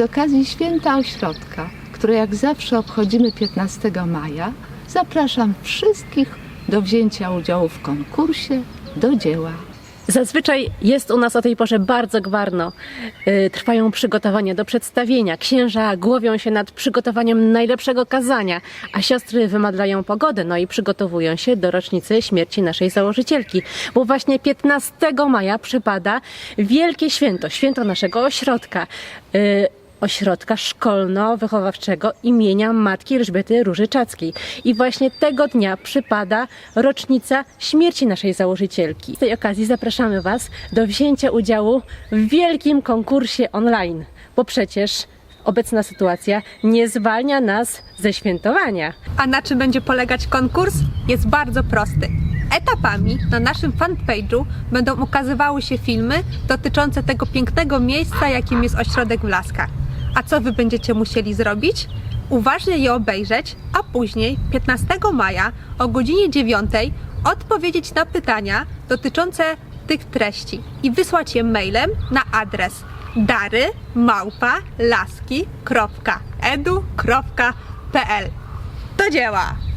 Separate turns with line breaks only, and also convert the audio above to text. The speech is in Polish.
Z okazji Święta Ośrodka, które jak zawsze obchodzimy 15 maja, zapraszam wszystkich do wzięcia udziału w konkursie do dzieła.
Zazwyczaj jest u nas o tej porze bardzo gwarno. Y, Trwają przygotowania do przedstawienia. Księża głowią się nad przygotowaniem najlepszego kazania, a siostry wymadlają pogodę, no i przygotowują się do rocznicy śmierci naszej założycielki. Bo właśnie 15 maja przypada wielkie święto, święto naszego ośrodka. Ośrodka szkolno-wychowawczego imienia Matki Elżbiety Różyczackiej. I właśnie tego dnia przypada rocznica śmierci naszej założycielki. Z tej okazji zapraszamy Was do wzięcia udziału w wielkim konkursie online, bo przecież obecna sytuacja nie zwalnia nas ze świętowania.
A na czym będzie polegać konkurs? Jest bardzo prosty. Etapami na naszym fanpage'u będą ukazywały się filmy dotyczące tego pięknego miejsca, jakim jest ośrodek w Laskach. A co wy będziecie musieli zrobić? Uważnie je obejrzeć, a później 15 maja o godzinie 9 odpowiedzieć na pytania dotyczące tych treści i wysłać je mailem na adres dary@laski.edu.pl. Do dzieła!